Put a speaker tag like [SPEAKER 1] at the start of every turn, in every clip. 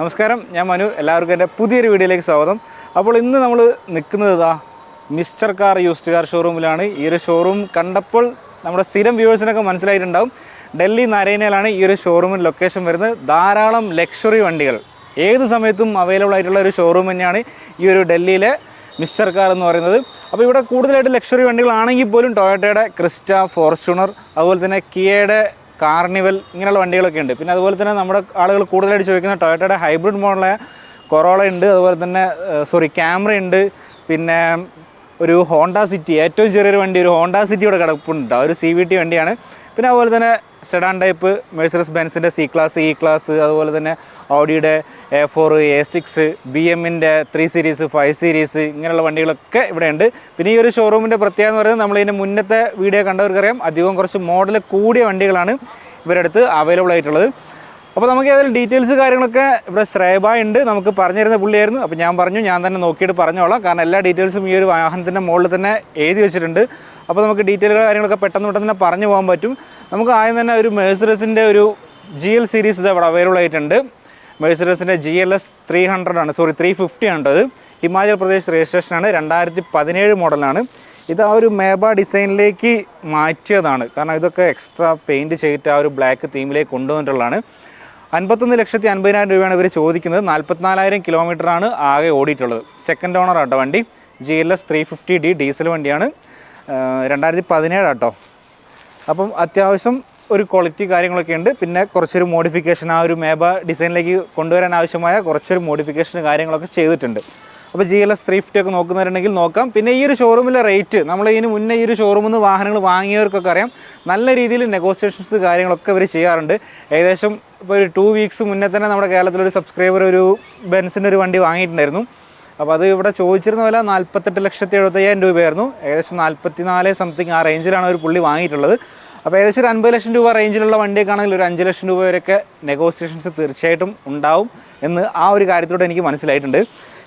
[SPEAKER 1] നമസ്കാരം ഞാൻ മനു. എല്ലാവർക്കും എന്റെ പുതിയൊരു വീഡിയോയിലേക്ക് സ്വാഗതം. അപ്പോൾ ഇന്ന് നമ്മൾ നിൽക്കുന്നത് ഇതാ മിസ്റ്റർ കാർ യൂസ്ഡ് കാർ ഷോറൂമിലാണ്. ഈ ഒരു ഷോറൂം കണ്ടപ്പോൾ നമ്മുടെ സ്ഥിരം വ്യൂവേഴ്സിനൊക്കെ മനസ്സിലായിട്ടുണ്ടാവും. ഡൽഹി നാരായണയിലാണ് ഈ ഒരു ഷോറൂമിന്റെ ലൊക്കേഷൻ വരുന്നത്. ധാരാളം ലക്ഷറി വണ്ടികൾ. ഏത് സമയത്തും അവൈലബിൾ ആയിട്ടുള്ള ഒരു ഷോറൂം തന്നെയാണ് ഈ ഒരു ഡൽഹിയിലെ മിസ്റ്റർ കാർ എന്ന് പറയുന്നത്. അപ്പോൾ ഇവിടെ കൂടുതലായിട്ട് ലക്ഷറി വണ്ടികളാണെങ്കിൽ പോലും ടൊയോട്ടയുടെ ക്രിസ്റ്റ ഫോർച്യൂണർ അതുപോലെ തന്നെ കിയയുടെ കാർണിവൽ ഇങ്ങനെയുള്ള വണ്ടികളൊക്കെ ഉണ്ട്. പിന്നെ അതുപോലെ തന്നെ നമ്മുടെ ആളുകൾ കൂടുതലായിട്ട് ചോദിക്കുന്ന ടൊയോട്ടയുടെ ഹൈബ്രിഡ് മോഡലായ കൊറോള ഉണ്ട്. അതുപോലെ തന്നെ സോറി ക്യാമറ ഉണ്ട്. പിന്നെ ഒരു ഹോണ്ട സിറ്റി ഏറ്റവും ചെറിയൊരു വണ്ടി ഒരു ഹോണ്ട സിറ്റി ഇവിടെ കിടപ്പുണ്ട്. ആ ഒരു സി വി ടി വണ്ടിയാണ്. പിന്നെ അതുപോലെ തന്നെ സെഡാൻ ടൈപ്പ് മെഴ്സറസ് ബെൻസിന്റെ സി ക്ലാസ് ഇ ക്ലാസ് അതുപോലെ തന്നെ ഓഡിയുടെ A four A six B എമ്മിന്റെ ത്രീ സീരീസ് ഫൈവ് സീരീസ് ഇങ്ങനെയുള്ള വണ്ടികളൊക്കെ ഇവിടെ ഉണ്ട് പിന്നെ ഈ ഒരു ഷോറൂമിന്റെ പ്രത്യേകത എന്ന് പറയുന്നത് നമ്മൾ നമ്മളിതിന്റെ മുന്നത്തെ വീഡിയോ കണ്ടവർക്കറിയാം. അധികം കുറച്ച് മോഡൽ കൂടിയ വണ്ടികളാണ് ഇവരുടെ അടുത്ത് അവൈലബിൾ ആയിട്ടുള്ളത്. അപ്പോൾ നമുക്ക് ഏതായാലും ഡീറ്റെയിൽസ് കാര്യങ്ങളൊക്കെ ഇവിടെ ശ്രേബ ഉണ്ട് നമുക്ക് പറഞ്ഞു തരുന്ന പുള്ളിയായിരുന്നു. അപ്പോൾ ഞാൻ പറഞ്ഞു ഞാൻ തന്നെ നോക്കിയിട്ട് പറഞ്ഞോളാം. കാരണം എല്ലാ ഡീറ്റെയിൽസും ഈ ഒരു വാഹനത്തിന്റെ മുകളിൽ തന്നെ എഴുതി വെച്ചിട്ടുണ്ട്. അപ്പോൾ നമുക്ക് ഡീറ്റെയിൽ കാര്യങ്ങളൊക്കെ പെട്ടെന്ന് പെട്ടെന്ന് തന്നെ പറഞ്ഞു പോകാൻ പറ്റും. നമുക്ക് ആദ്യം തന്നെ ഒരു മേഴ്സറസിന്റെ ഒരു ജി എൽ സീരീസ് ഇത് ഇവിടെ അവൈലബിൾ ആയിട്ടുണ്ട്. മേഴ്സറസിന്റെ G L S three hundred ആണ്. സോറി ത്രീ ഫിഫ്റ്റി ആണ് ഇത് ഹിമാചൽ പ്രദേശ് രജിസ്ട്രേഷനാണ് രണ്ടായിരത്തി പതിനേഴ് മോഡലാണ്. ഇത് ആ ഒരു മേബ ഡിസൈനിലേക്ക് മാറ്റിയതാണ്. കാരണം ഇതൊക്കെ എക്സ്ട്രാ പെയിന്റ് ചെയ്തിട്ട് ആ ഒരു ബ്ലാക്ക് തീമിലേക്ക് കൊണ്ടുവന്നിട്ടുള്ളതാണ്. അൻപത്തൊന്ന് ലക്ഷത്തി അൻപതിനായിരം രൂപയാണ് ഇവർ ചോദിക്കുന്നത്. നാൽപ്പത്തിനാലായിരം കിലോമീറ്ററാണ് ആകെ ഓടിയിട്ടുള്ളത്. സെക്കൻഡ് ഓണർ ആട്ടോ വണ്ടി. G L S three fifty D diesel വണ്ടിയാണ്. രണ്ടായിരത്തി പതിനേഴ് ആട്ടോ. അപ്പം അത്യാവശ്യം ഒരു ക്വാളിറ്റി കാര്യങ്ങളൊക്കെ ഉണ്ട്. പിന്നെ കുറച്ചൊരു മോഡിഫിക്കേഷൻ ആ ഒരു മേബ ഡിസൈനിലേക്ക് കൊണ്ടുവരാൻ ആവശ്യമായ കുറച്ചൊരു മോഡിഫിക്കേഷൻ കാര്യങ്ങളൊക്കെ ചെയ്തിട്ടുണ്ട്. അപ്പോൾ G L S three fifty ഒക്കെ നോക്കുന്നവരുണ്ടെങ്കിൽ നോക്കാം. പിന്നെ ഈ ഒരു ഷോറൂമിലെ റേറ്റ് നമ്മൾ ഇതിന് മുന്നേ ഈ ഒരു ഷോറൂമിൽ നിന്ന് വാഹനങ്ങൾ വാങ്ങിയവർക്കൊക്കെ അറിയാം. നല്ല രീതിയിൽ നെഗോസിയേഷൻസ് കാര്യങ്ങളൊക്കെ ഇവർ ചെയ്യാറുണ്ട്. ഏകദേശം ഇപ്പോൾ ഒരു ടു വീക്സ് മുന്നേ തന്നെ നമ്മുടെ കേരളത്തിലൊരു സബ്സ്ക്രൈബർ ഒരു ബെൻസിന്റെ ഒരു വണ്ടി വാങ്ങിയിട്ടുണ്ടായിരുന്നു. അപ്പോൾ അത് ഇവിടെ ചോദിച്ചിരുന്ന വില നാൽപ്പത്തെട്ട് ലക്ഷത്തി എഴുപത്തയ്യായിരം രൂപയായിരുന്നു. ഏകദേശം നാൽപ്പത്തി നാല് സംതിങ് ആ റേഞ്ചിലാണ് ഒരു പുള്ളി വാങ്ങിയിട്ടുള്ളത്. അപ്പോൾ ഏകദേശം ഒരു അൻപത് ലക്ഷം രൂപ റേഞ്ചിലുള്ള വണ്ടിയൊക്കെ ആണെങ്കിൽ ഒരു അഞ്ച് ലക്ഷം രൂപ വരെയൊക്കെ നെഗോസിയേഷൻസ് തീർച്ചയായിട്ടും ഉണ്ടാവും എന്ന് ആ ഒരു കാര്യത്തിലൂടെ എനിക്ക് മനസ്സിലായിട്ടുണ്ട്.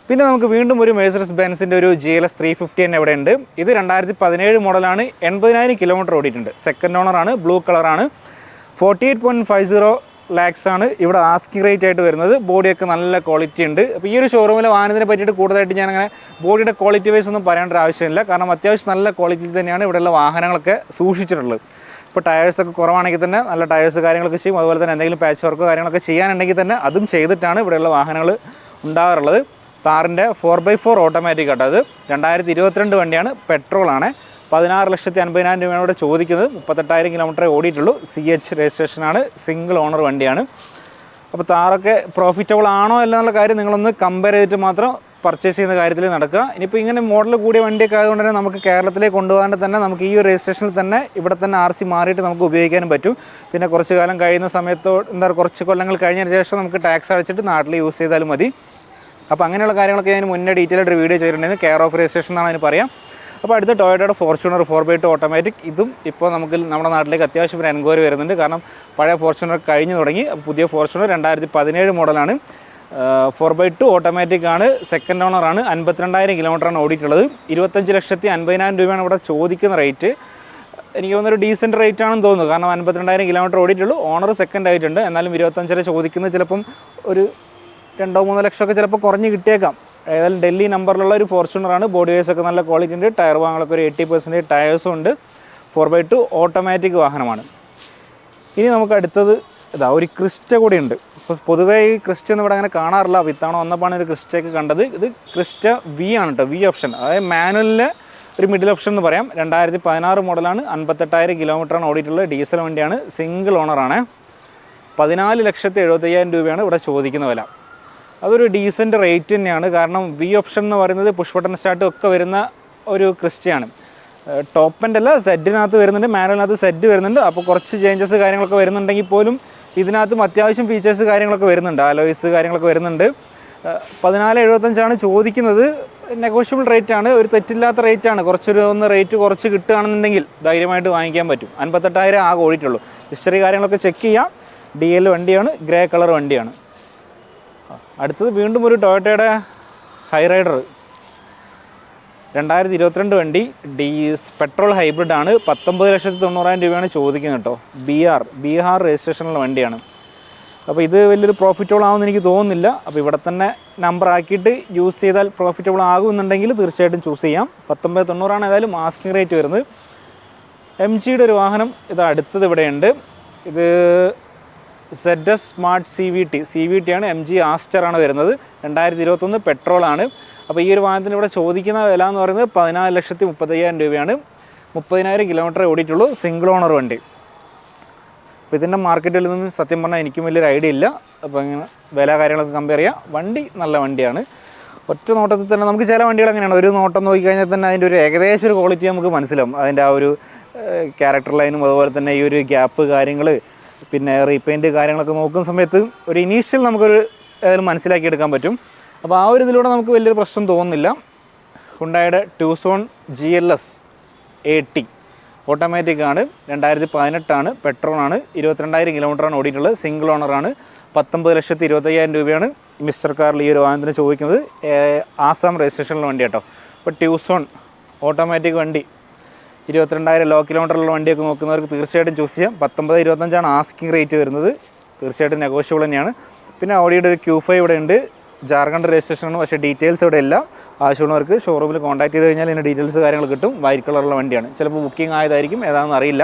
[SPEAKER 1] പിന്നെ നമുക്ക് വീണ്ടും ഒരു മേഴ്സറസ് ബെൻസിന്റെ ഒരു G L S three fifty തന്നെ ഇവിടെ ഉണ്ട്. ഇത് രണ്ടായിരത്തി പതിനേഴ് മോഡലാണ്. എൺപതിനായിരം കിലോമീറ്റർ ഓടിയിട്ടുണ്ട്. സെക്കൻഡ് ഓണറാണ് ബ്ലൂ കളറാണ് forty eight point five zero lakhs ആണ് ഇവിടെ ആസ്കിംഗ് റേറ്റ് ആയിട്ട് വരുന്നത്. ബോഡിയൊക്കെ നല്ല ക്വാളിറ്റി ഉണ്ട്. അപ്പോൾ ഈ ഒരു ഷോറൂമിലെ വാഹനത്തിനെ പറ്റിയിട്ട് കൂടുതലായിട്ട് ഞാൻ അങ്ങനെ ബോഡിയുടെ ക്വാളിറ്റി വൈസ് ഒന്നും പറയേണ്ട ആവശ്യമില്ല. കാരണം അത്യാവശ്യം നല്ല ക്വാളിറ്റി തന്നെയാണ് ഇവിടെയുള്ള വാഹനങ്ങളൊക്കെ സൂക്ഷിച്ചിട്ടുള്ളത്. ഇപ്പോൾ ടയേഴ്സൊക്കെ കുറവാണെങ്കിൽ തന്നെ നല്ല ടയേഴ്സ് കാര്യങ്ങളൊക്കെ ചെയ്യും. അതുപോലെ തന്നെ എന്തെങ്കിലും പാച്ച് വർക്കോ കാര്യങ്ങളൊക്കെ ചെയ്യാനുണ്ടെങ്കിൽ തന്നെ അതും ചെയ്തിട്ടാണ് ഇവിടെയുള്ള വാഹനങ്ങൾ ഉണ്ടാകാറുള്ളത് താറിന്റെ four by four automatic auto അത്. രണ്ടായിരത്തി ഇരുപത്തിരണ്ട് വണ്ടിയാണ് പെട്രോളാണ്. പതിനാറ് ലക്ഷത്തി അൻപതിനായിരം രൂപയാണ് ചോദിക്കുന്നത്. മുപ്പത്തെട്ടായിരം കിലോമീറ്റർ ഓടിയിട്ടുള്ളൂ. സി എച്ച് രജിസ്ട്രേഷനാണ് സിംഗിൾ ഓണർ വണ്ടിയാണ്. അപ്പോൾ താറൊക്കെ പ്രോഫിറ്റബിൾ ആണോ അല്ല എന്നുള്ള കാര്യം നിങ്ങളൊന്ന് കമ്പയർ ചെയ്തിട്ട് മാത്രം പർച്ചേസ് ചെയ്യുന്ന കാര്യത്തിൽ നടക്കുക. ഇനിയിപ്പോൾ ഇങ്ങനെ മോഡൽ കൂടിയ വണ്ടിയൊക്കെ ആയതുകൊണ്ട് തന്നെ നമുക്ക് കേരളത്തിലേക്ക് കൊണ്ടുപോകാണ്ട് തന്നെ നമുക്ക് ഈ ഒരു രജിസ്ട്രേഷനിൽ തന്നെ ഇവിടെ തന്നെ ആർ സി മാറിയിട്ട് നമുക്ക് ഉപയോഗിക്കാനും പറ്റും. പിന്നെ കുറച്ച് കാലം കഴിയുന്ന സമയത്തോ എന്താ കുറച്ച് കൊല്ലങ്ങൾ കഴിഞ്ഞതിന് ശേഷം നമുക്ക് ടാക്സ് അടച്ചിട്ട് നാട്ടിൽ യൂസ് ചെയ്താലും മതി. അപ്പോൾ അങ്ങനെയുള്ള കാര്യങ്ങളൊക്കെ ഞാൻ മുന്നേ ഡീറ്റെയിൽ ആയിട്ട് വീഡിയോ ചെയ്തിട്ടുണ്ടെങ്കിൽ കെയർ ഓഫ് രജിസ്ട്രേഷൻ എന്നാണ് അതിന് പറയാം. അപ്പോൾ അടുത്ത ടൊയോട്ടയുടെ Fortuner four by two automatic ഇതും ഇപ്പോൾ നമുക്ക് നമ്മുടെ നാട്ടിലേക്ക് അത്യാവശ്യം ഒരു എൻക്വയറി വരുന്നുണ്ട്. കാരണം പഴയ ഫോർച്യൂണർ കഴിഞ്ഞു തുടങ്ങി. പുതിയ ഫോർച്യൂണർ രണ്ടായിരത്തി പതിനേഴ് മോഡലാണ്. ഫോർ ബൈ ടു ഓട്ടോമാറ്റിക് ആണ്. സെക്കൻഡ് ഓണറാണ് അൻപത്തിരണ്ടായിരം കിലോമീറ്ററാണ് ഓടിയിട്ടുള്ളത്. ഇരുപത്തഞ്ച് ലക്ഷത്തി അൻപതിനായിരം രൂപയാണ് ഇവിടെ ചോദിക്കുന്ന റേറ്റ് എനിക്ക് തോന്നുന്നൊരു ഡീസന്റ് റേറ്റ് ആണെന്ന് തോന്നുന്നു. കാരണം അൻപത്തിരണ്ടായിരം കിലോമീറ്റർ ഓടിയിട്ടുള്ളൂ. ഓണർ സെക്കൻഡ് ആയിട്ടുണ്ട്. എന്നാലും ഇരുപത്തഞ്ചര ചോദിക്കുന്നത് ചിലപ്പം ഒരു രണ്ടോ മൂന്നോ ലക്ഷമൊക്കെ ചിലപ്പോൾ കുറഞ്ഞ് കിട്ടിയേക്കാം. ഏതായാലും ഡൽഹി നമ്പറിലുള്ള ഒരു ഫോർച്യൂണറാണ്. ബോഡി വൈസ് ഒക്കെ നല്ല ക്വാളിറ്റി ഉണ്ട്. ടയർ വാങ്ങലൊക്കെ ഒരു എയ്റ്റി പെർസെന്റേജ് ടയേഴ്സും ഉണ്ട്. ഫോർ ബൈ ടു ഓട്ടോമാറ്റിക് വാഹനമാണ്. ഇനി നമുക്ക് അടുത്തത് ഇതാ ഒരു ക്രിസ്റ്റ കൂടി ഉണ്ട്. അപ്പോൾ പൊതുവേ ഈ ക്രിസ്റ്റ ഒന്നും ഇവിടെ അങ്ങനെ കാണാറില്ല. അപ്പോൾ ഇത്തവണ വന്നപ്പോഴാണ് ഒരു ക്രിസ്റ്റയൊക്കെ കണ്ടത്. ഇത് ക്രിസ്റ്റ വി ആണ് കേട്ടോ. V option. അതായത് മാനുവലിലെ ഒരു മിഡിൽ ഓപ്ഷൻ എന്ന് പറയാം. രണ്ടായിരത്തി പതിനാറ് മോഡലാണ് അൻപത്തെട്ടായിരം കിലോമീറ്ററാണ് ഓടിയിട്ടുള്ളത്. ഡീസൽ വണ്ടിയാണ്. സിംഗിൾ ഓണറാണ്. പതിനാല് ലക്ഷത്തി എഴുപത്തയ്യായിരം രൂപയാണ് ഇവിടെ ചോദിക്കുന്ന വില. അതൊരു ഡീസന്റ് റേറ്റ് തന്നെയാണ്. കാരണം വി ഓപ്ഷൻ എന്ന് പറയുന്നത് പുഷ് ബട്ടൺ സ്റ്റാർട്ടും ഒക്കെ വരുന്ന ഒരു ക്രിസ്റ്റയാണ് ടോപ്പ് എൻഡ് അല്ല സെഡിനകത്ത് വരുന്നുണ്ട് മാനുവലിനകത്ത് സെഡ് വരുന്നുണ്ട്. അപ്പോൾ കുറച്ച് ചേഞ്ചസ് കാര്യങ്ങളൊക്കെ വരുന്നുണ്ടെങ്കിൽ പോലും ഇതിനകത്തും അത്യാവശ്യം ഫീച്ചേഴ്സ് കാര്യങ്ങളൊക്കെ വരുന്നുണ്ട്. അലോയ്സ് കാര്യങ്ങളൊക്കെ വരുന്നുണ്ട്. പതിനാല് എഴുപത്തഞ്ചാണ് ചോദിക്കുന്നത്. നെഗോഷ്യബിൾ റേറ്റ് ആണ്. ഒരു തെറ്റില്ലാത്ത റേറ്റ് ആണ്. കുറച്ചൊരു ഒന്ന് റേറ്റ് കുറച്ച് കിട്ടുകയാണെന്നുണ്ടെങ്കിൽ ധൈര്യമായിട്ട് വാങ്ങിക്കാൻ പറ്റും. അൻപത്തെട്ടായിരം ആകെ ഓടിയിട്ടുള്ളൂ. ഹിസ്റ്ററി കാര്യങ്ങളൊക്കെ ചെക്ക് ചെയ്യാം. ഡി എൽ വണ്ടിയാണ് ഗ്രേ കളർ വണ്ടിയാണ്. അടുത്തത് വീണ്ടും ഒരു ടൊയോട്ടയുടെ ഹൈറൈഡർ രണ്ടായിരത്തി ഇരുപത്തിരണ്ട് വണ്ടി ഡി പെട്രോൾ ഹൈബ്രിഡ് ആണ്. പത്തൊമ്പത് ലക്ഷത്തി തൊണ്ണൂറായിരം രൂപയാണ് ചോദിക്കുന്നത് കേട്ടോ. ബി ആർ ബീഹാർ രജിസ്ട്രേഷനുള്ള വണ്ടിയാണ്. അപ്പോൾ ഇത് വലിയൊരു പ്രോഫിറ്റബിൾ ആവുമെന്ന് എനിക്ക് തോന്നുന്നില്ല. അപ്പോൾ ഇവിടെ തന്നെ നമ്പർ ആക്കിയിട്ട് യൂസ് ചെയ്താൽ പ്രോഫിറ്റബിൾ ആകുമെന്നുണ്ടെങ്കിൽ തീർച്ചയായിട്ടും ചൂസ് ചെയ്യാം. പത്തൊമ്പത് തൊണ്ണൂറാണ് ഏതായാലും ആസ്കിംഗ് റേറ്റ് വരുന്നത്. എം ജിയുടെ ഒരു വാഹനം ഇത് അടുത്തത് ഇവിടെയുണ്ട്. ഇത് Z S smart C V T C V T ആണ് എം ജി ആസ്റ്റർ ആണ് വരുന്നത്. രണ്ടായിരത്തി ഇരുപത്തൊന്ന് പെട്രോളാണ് അപ്പോൾ ഈ ഒരു വാഹനത്തിന് ഇവിടെ ചോദിക്കുന്ന വില എന്ന് പറയുന്നത് പതിനാല് ലക്ഷത്തി മുപ്പത്തയ്യായിരം രൂപയാണ്. മുപ്പതിനായിരം കിലോമീറ്റർ ഓടിയിട്ടുള്ളൂ സിംഗിൾ ഓണർ വണ്ടി. അപ്പോൾ ഇതിന്റെ മാർക്കറ്റിൽ നിന്നും സത്യം പറഞ്ഞാൽ എനിക്കും വലിയൊരു ഐഡിയ ഇല്ല. അപ്പോൾ ഇങ്ങനെ വില കാര്യങ്ങളൊക്കെ കമ്പയർ ചെയ്യാം. വണ്ടി നല്ല വണ്ടിയാണ്. ഒറ്റ നോട്ടത്തിൽ തന്നെ നമുക്ക് ചില വണ്ടികൾ അങ്ങനെയാണ് ഒരു നോട്ടം നോക്കിക്കഴിഞ്ഞാൽ തന്നെ അതിന്റെ ഒരു ഏകദേശം ഒരു ക്വാളിറ്റി നമുക്ക് മനസ്സിലാവും. അതിന്റെ ആ ഒരു ക്യാരക്ടർ ലൈനും അതുപോലെ തന്നെ ഈ ഒരു ഗ്യാപ്പ് കാര്യങ്ങൾ പിന്നെ റീപെയിന്റ് കാര്യങ്ങളൊക്കെ നോക്കുന്ന സമയത്ത് ഒരു ഇനീഷ്യൽ നമുക്കൊരു ഏതായാലും മനസ്സിലാക്കി എടുക്കാൻ പറ്റും. അപ്പോൾ ആ ഒരു ഇതിലൂടെ നമുക്ക് വലിയൊരു പ്രശ്നം തോന്നുന്നില്ല. ഹുണ്ടായുടെ Tucson G L S A T automatic ആണ്. രണ്ടായിരത്തി പതിനെട്ടാണ് പെട്രോളാണ് ഇരുപത്തിരണ്ടായിരം കിലോമീറ്ററാണ് ഓടിയിട്ടുള്ളത്. സിംഗിൾ ഓണറാണ് പത്തൊമ്പത് ലക്ഷത്തി ഇരുപത്തയ്യായിരം രൂപയാണ് മിസ്റ്റർ കാറിൽ ഈ ഒരു വാഹനത്തിന് ചോദിക്കുന്നത്. ആസാം രജിസ്ട്രേഷനിലെ വണ്ടി കേട്ടോ അപ്പോൾ ട്യൂസോൺ ഓട്ടോമാറ്റിക് വണ്ടി ഇരുപത്തിരണ്ടായിരം ലോ കിലോമീറ്ററുള്ള വണ്ടിയൊക്കെ നോക്കുന്നവർക്ക് തീർച്ചയായിട്ടും ചൂസ് ചെയ്യാം. പത്തൊമ്പത് ഇരുപത്തഞ്ചാണ് ആസ്കിംഗ് റേറ്റ് വരുന്നത്. തീർച്ചയായിട്ടും നെഗോഷ്യബിൾ തന്നെയാണ്. പിന്നെ ഓഡിയുടെ ഒരു ക്യൂ ഫൈവ് ഇവിടെ ഉണ്ട്. ജാർഖണ്ഡ് രജിസ്ട്രേഷനാണ് പക്ഷേ ഡീറ്റെയിൽസ് ഇവിടെ ഇല്ല. ആവശ്യമുള്ളവർക്ക് ഷോറൂമിൽ കോൺടാക്ട് ചെയ്ത് കഴിഞ്ഞാൽ ഇതിന്റെ ഡീറ്റെയിൽസ് കാര്യങ്ങൾ കിട്ടും. വൈറ്റ് കളറുള്ള വണ്ടിയാണ്. ചിലപ്പോൾ ബുക്കിംഗ് ആയതായിരിക്കും. ഏതാണെന്ന് അറിയില്ല.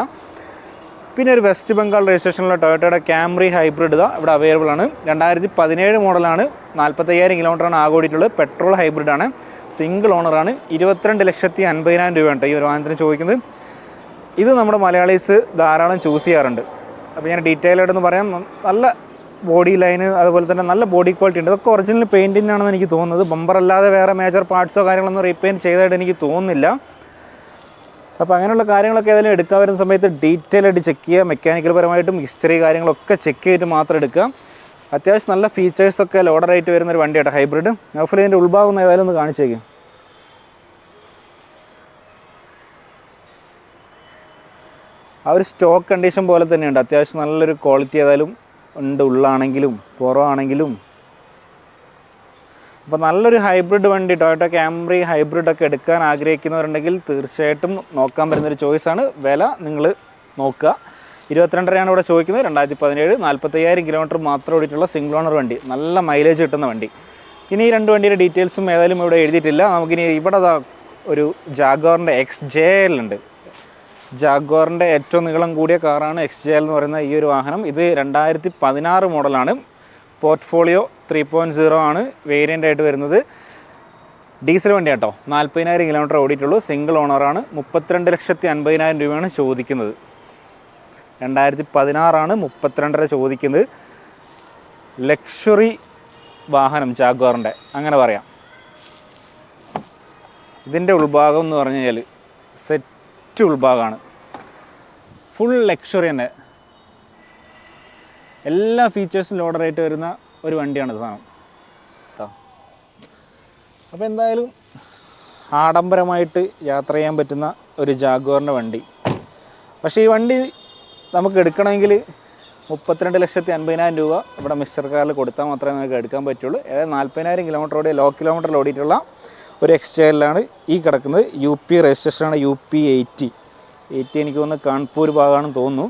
[SPEAKER 1] പിന്നെ ഒരു വെസ്റ്റ് ബംഗാൾ രജിസ്ട്രേഷനിലുള്ള ടൊയോട്ടയുടെ ക്യാമറി ഹൈബ്രിഡ് ഇതാ ഇവിടെ അവൈലബിൾ ആണ്. രണ്ടായിരത്തി പതിനേഴ് മോഡലാണ് നാൽപ്പത്തയ്യായിരം കിലോമീറ്ററാണ് ആകോടിയിട്ടുള്ളത് പെട്രോൾ ഹൈബ്രിഡാണ് സിംഗിൾ ഓണറാണ്. ഇരുപത്തിരണ്ട് ലക്ഷത്തി അൻപതിനായിരം രൂപയാണ് ഈ ഒരു വാഹനത്തിന് ചോദിക്കുന്നത്. ഇത് നമ്മുടെ മലയാളീസ് ധാരാളം ചൂസ് ചെയ്യാറുണ്ട്. അപ്പോൾ ഞാൻ ഡീറ്റെയിൽ ആയിട്ടൊന്ന് പറയാം. നല്ല ബോഡി ലൈന് അതുപോലെ തന്നെ നല്ല ബോഡി ക്വാളിറ്റി ഉണ്ട്. ഇതൊക്കെ ഒറിജിനൽ പെയിന്റിനാണെന്ന് എനിക്ക് തോന്നുന്നത്. ബമ്പർ അല്ലാതെ വേറെ മേജർ പാർട്സോ കാര്യങ്ങളൊന്നും റീപെയിന്റ് ചെയ്തതായിട്ട് എനിക്ക് തോന്നുന്നില്ല. അപ്പോൾ അങ്ങനെയുള്ള കാര്യങ്ങളൊക്കെ ഏതായാലും എടുക്കാൻ വരുന്ന സമയത്ത് ഡീറ്റെയിൽ ആയിട്ട് ചെക്ക് ചെയ്യുക. മെക്കാനിക്കൽ പരമായിട്ടും ഹിസ്റ്ററി കാര്യങ്ങളൊക്കെ ചെക്ക് ചെയ്തിട്ട് മാത്രം എടുക്കുക. അത്യാവശ്യം നല്ല ഫീച്ചേഴ്സൊക്കെ ലോഡറായിട്ട് വരുന്ന ഒരു വണ്ടിയാട്ടോ ഹൈബ്രിഡ് നൗഫൽ ഇതിന്റെ ഉൾഭാഗം ഏതായാലും ഒന്ന് കാണിച്ചേക്കും ആ ഒരു സ്റ്റോക്ക് കണ്ടീഷൻ പോലെ തന്നെയുണ്ട്. അത്യാവശ്യം നല്ലൊരു ക്വാളിറ്റി ഏതായാലും ഉണ്ട് ഉള്ളാണെങ്കിലും പുറമാണെങ്കിലും. അപ്പോൾ നല്ലൊരു ഹൈബ്രിഡ് വണ്ടി ടൊയോട്ട ക്യാമറി ഹൈബ്രിഡൊക്കെ എടുക്കാൻ ആഗ്രഹിക്കുന്നവരുണ്ടെങ്കിൽ തീർച്ചയായിട്ടും നോക്കാൻ പറ്റുന്നൊരു ചോയ്സാണ് വില നിങ്ങൾ നോക്കുക. ഇരുപത്തിരണ്ടരയാണ് ഇവിടെ ചോദിക്കുന്നത്. രണ്ടായിരത്തി പതിനേഴ് നാൽപ്പത്തയ്യായിരം കിലോമീറ്റർ മാത്രം ഓടിയിട്ടുള്ള സിംഗിൾ ഓണർ വണ്ടി. നല്ല മൈലേജ് കിട്ടുന്ന വണ്ടി. ഇനി ഈ രണ്ട് വണ്ടിയുടെ ഡീറ്റെയിൽസും ഏതായാലും ഇവിടെ എഴുതിയിട്ടില്ല. നമുക്കിനി ഇവിടെ ഒരു ജാഗോറിന്റെ എക്സ് ജെ എൽ ഉണ്ട്. ജാഗ്വാറിന്റെ ഏറ്റവും നീളം കൂടിയ കാറാണ് എക്സ് ജെ എൽ എന്ന് പറയുന്ന ഈ ഒരു വാഹനം. ഇത് രണ്ടായിരത്തി പതിനാറ് മോഡലാണ്. പോർട്ട്ഫോളിയോ ത്രീ പോയിന്റ് സീറോ ആണ് വേരിയന്റ് ആയിട്ട് വരുന്നത്. ഡീസൽ വണ്ടി കേട്ടോ. നാൽപ്പതിനായിരം കിലോമീറ്റർ ഓടിയിട്ടുള്ളൂ. സിംഗിൾ ഓണറാണ് മുപ്പത്തിരണ്ട് ലക്ഷത്തി അൻപതിനായിരം രൂപയാണ് ചോദിക്കുന്നത്. രണ്ടായിരത്തി പതിനാറാണ് മുപ്പത്തിരണ്ടര ചോദിക്കുന്നത്. ലക്ഷറി വാഹനം ജാഗ്വാറിന്റെ. അങ്ങനെ പറയാം. ഇതിന്റെ ഉൾഭാഗം എന്ന് പറഞ്ഞു കഴിഞ്ഞാൽ സെറ്റ് ഉൾഭാഗമാണ് ഫുൾ ലക്ഷറി തന്നെ. എല്ലാ ഫീച്ചേഴ്സും ലോഡറായിട്ട് വരുന്ന ഒരു വണ്ടിയാണ് സാധനം. അപ്പോൾ എന്തായാലും ആഡംബരമായിട്ട് യാത്ര ചെയ്യാൻ പറ്റുന്ന ഒരു ജാഗ്വാറിന്റെ വണ്ടി. പക്ഷേ ഈ വണ്ടി നമുക്ക് എടുക്കണമെങ്കിൽ മുപ്പത്തിരണ്ട് ലക്ഷത്തി അൻപതിനായിരം രൂപ ഇവിടെ മിസ്റ്റർ കാറിൽ കൊടുത്താൽ മാത്രമേ നമുക്ക് എടുക്കാൻ പറ്റുള്ളൂ. അതായത് നാൽപ്പതിനായിരം കിലോമീറ്റർ ഓടി ലോ കിലോമീറ്ററിൽ ഓടിയിട്ടുള്ള ഒരു എക്സ്റ്റൈലിലാണ് ഈ കിടക്കുന്നത്. യു പി രജിസ്ട്രേഷനാണ് യു പി എയ്റ്റി എയ്റ്റി എനിക്ക് തോന്നുന്നു കാൺപൂർ ഭാഗമാണെന്ന് തോന്നുന്നു.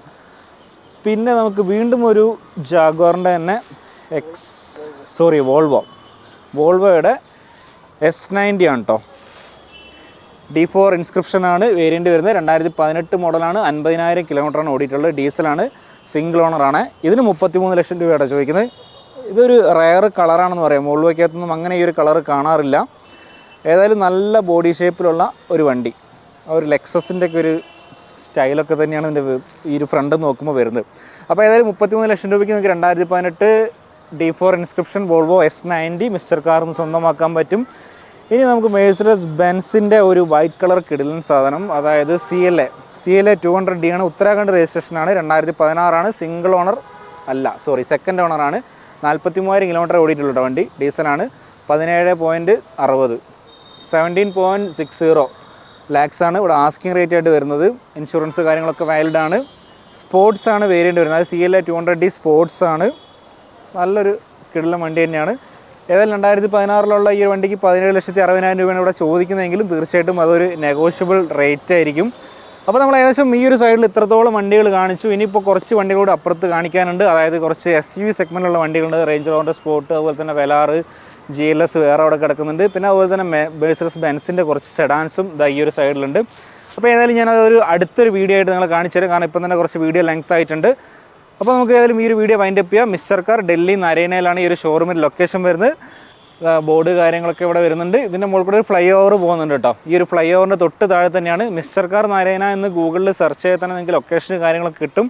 [SPEAKER 1] പിന്നെ നമുക്ക് വീണ്ടും ഒരു ജാഗ്വാറിന്റെ തന്നെ എക്സ് സോറി വോൾവോ വോൾവോയുടെ എസ് നയന്റി ആണ് കേട്ടോ ഡി ഫോർ ഇൻസ്ക്രിപ്ഷനാണ് വേരിയന്റ് വരുന്നത്. രണ്ടായിരത്തി പതിനെട്ട് മോഡലാണ് അൻപതിനായിരം കിലോമീറ്ററാണ് ഓടിയിട്ടുള്ളത്. ഡീസലാണ് സിംഗിൾ ഓണറാണ് ഇതിന് മുപ്പത്തിമൂന്ന് ലക്ഷം രൂപയാണ് ചോദിക്കുന്നത്. ഇതൊരു റയർ കളറാണെന്ന് പറയാം. വോൾവോയ്ക്കകത്തൊന്നും അങ്ങനെ ഈ ഒരു കളർ കാണാറില്ല. ഏതായാലും നല്ല ബോഡി ഷേപ്പിലുള്ള ഒരു വണ്ടി. ഒരു ലെക്സസിന്റെ ഒക്കെ ഒരു സ്റ്റൈലൊക്കെ തന്നെയാണ് ഇതിന്റെ ഈ ഒരു ഫ്രണ്ട് നോക്കുമ്പോൾ വരുന്നത്. അപ്പോൾ ഏതായാലും മുപ്പത്തിമൂന്ന് ലക്ഷം രൂപയ്ക്ക് നിങ്ങൾക്ക് രണ്ടായിരത്തി പതിനെട്ട് D four Inscription Volvo S ninety Mister Car എന്ന് സ്വന്തമാക്കാൻ പറ്റും. ഇനി നമുക്ക് മേഴ്സിഡസ് ബെൻസിന്റെ ഒരു വൈറ്റ് കളർ കിടിലൻ സാധനം അതായത് C L A C L A two hundred D ആണ്. ഉത്തരാഖണ്ഡ് രജിസ്ട്രേഷനാണ് രണ്ടായിരത്തി പതിനാറാണ് സിംഗിൾ ഓണർ അല്ല സോറി സെക്കൻഡ് ഓണറാണ് നാൽപ്പത്തി മൂവായിരം കിലോമീറ്റർ ഓടിയിട്ടുള്ള വണ്ടി. ഡീസലാണ് പതിനേഴ് പോയിന്റ് അറുപത്. Seventeen point six zero lakhs ആണ് ഇവിടെ ആസ്കിംഗ് റേറ്റ് ആയിട്ട് വരുന്നത്. ഇൻഷുറൻസ് കാര്യങ്ങളൊക്കെ വാലിഡ് ആണ്. സ്പോർട്സ് ആണ് വേരിയന്റ് വരുന്നത്. അത് C L A two hundred D sports ആണ്. നല്ലൊരു കിടലം വണ്ടി തന്നെയാണ്. ഏതായാലും രണ്ടായിരത്തി പതിനാറിലുള്ള ഈ ഒരു വണ്ടിക്ക് പതിനേഴ് ലക്ഷത്തി അറുപതിനായിരം രൂപയാണ് ഇവിടെ ചോദിക്കുന്നതെങ്കിലും തീർച്ചയായിട്ടും അതൊരു നെഗോഷ്യബിൾ റേറ്റ് ആയിരിക്കും. അപ്പോൾ നമ്മൾ ഏകദേശം ഈ ഒരു സൈഡിൽ ഇത്രത്തോളം വണ്ടികൾ കാണിച്ചു. ഇനിയിപ്പോൾ കുറച്ച് വണ്ടികളോട് അപ്പുറത്ത് കാണിക്കാനുണ്ട്. അതായത് കുറച്ച് എസ് യു വി സെഗ്മെന്റിലുള്ള വണ്ടികളുണ്ട്. റേഞ്ച് റോവറിന്റെ സ്പോർട്ട് അതുപോലെ തന്നെ വെലാറ് ജി എൽ എസ് വേറെ അവിടെ കിടക്കുന്നുണ്ട്. പിന്നെ അതുപോലെ തന്നെ ബേഴ്സസ് ബെൻസിന്റെ കുറച്ച് സെഡാൻസും ഇതാ ഈ ഒരു സൈഡിലുണ്ട് അപ്പോൾ ഏതായാലും ഞാനതൊരു അടുത്തൊരു വീഡിയോ ആയിട്ട് നിങ്ങളെ കാണിച്ചു തരാം കാരണം ഇപ്പം തന്നെ കുറച്ച് വീഡിയോ ലെങ്ത് ആയിട്ടുണ്ട്. അപ്പോൾ നമുക്ക് ഏതായാലും ഈ ഒരു വീഡിയോ വൈൻഡ് അപ്പ് ചെയ്യാം. മിസ്റ്റർ കാർ ഡൽഹി നരേനയിലാണ് ഈ ഒരു ഷോറൂമിന്റെ ലൊക്കേഷൻ വരുന്നത്. ബോർഡ് കാര്യങ്ങളൊക്കെ ഇവിടെ വരുന്നുണ്ട്. ഇതിന്റെ മുകളിൽ കൂടെ ഒരു ഫ്ലൈ ഓവർ പോകുന്നുണ്ട് കേട്ടോ. ഈ ഒരു ഫ്ലൈ ഓവറിന്റെ തൊട്ട് താഴെ തന്നെയാണ് മിസ്റ്റർ കാർ നരേന എന്ന് ഗൂഗിളിൽ സെർച്ച് ചെയ്താൽ തന്നെ നിങ്ങൾക്ക് ലൊക്കേഷൻ കാര്യങ്ങളൊക്കെ കിട്ടും.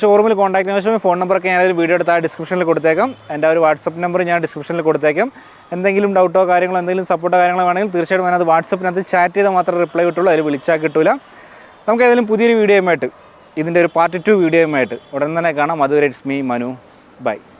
[SPEAKER 1] ഷോറൂമിൽ കോൺടാക്ട് ചെയ്യാൻ ഫോൺ നമ്പറൊക്കെ ഞാൻ വീഡിയോ എടുത്ത് ആ ഡിസ്ക്രിപ്ഷനിൽ കൊടുത്തേക്കാം. എന്റെ ഒരു വാട്സപ്പ് നമ്പർ ഞാൻ ഡിസ്ക്രിപ്ഷനിൽ കൊടുത്തേക്കാം. എന്തെങ്കിലും ഡൗട്ടോ കാര്യങ്ങളോ എന്തെങ്കിലും സപ്പോർട്ടോ കാര്യങ്ങളോ വേണമെങ്കിൽ തീർച്ചയായിട്ടും ഞാനത് വാട്സപ്പിനകത്ത് ചാറ്റ് ചെയ്താൽ മാത്രമേ റിപ്ലൈ കിട്ടുള്ളൂ. അതിൽ വിളിച്ചാൽ കിട്ടില്ല നമുക്ക് ഏതെങ്കിലും പുതിയൊരു വീഡിയോയുമായിട്ട് ഇതിന്റെ ഒരു പാർട്ട് ടു വീഡിയോയുമായിട്ട് ഉടൻ തന്നെ കാണാം. അതുവരെ ഇറ്റ്സ് മീ മനു. ബൈ